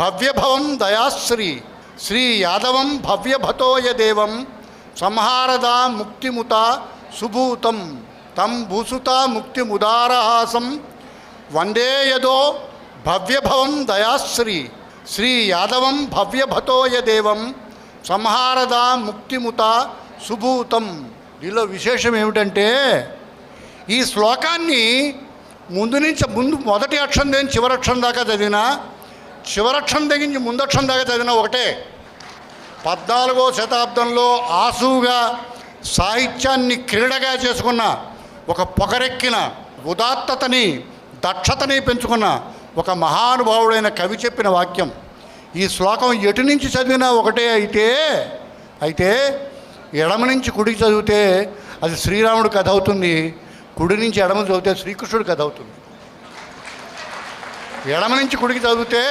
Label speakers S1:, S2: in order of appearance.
S1: భవ్యభవం దయాశ్రీ శ్రీ యాదవం భవ్యభతోయ దేవం సంహారదా ముక్తిముత సుభూతం తం భూసుత ముక్తిముదారహాసం వందే యదో భవ్యభవం దయాశ్రీ శ్రీ యాదవం భవ్యభతోయ దేవం సంహారదా ముక్తిముత సుభూతం దీనిలో విశేషం ఏమిటంటే ఈ శ్లోకాన్ని ముందు నుంచి ముందు మొదటి అక్షరం దేని చివరి అక్షరం దాకా చదివినా చివరక్షం దగ్గర ముందక్షం దాకా చదివిన ఒకటే. పద్నాలుగో శతాబ్దంలో ఆసువుగా సాహిత్యాన్ని క్రీడగా చేసుకున్న ఒక పొగరెక్కిన ఉదాత్తతని దక్షతని పెంచుకున్న ఒక మహానుభావుడైన కవి చెప్పిన వాక్యం. ఈ శ్లోకం ఎటు నుంచి చదివినా ఒకటే అయితే అయితే ఎడమ నుంచి కుడికి చదివితే అది శ్రీరాముడు కథ అవుతుంది. కుడి నుంచి ఎడమ చదివితే శ్రీకృష్ణుడు కథ అవుతుంది. ఎడమ నుంచి కుడికి చదివితే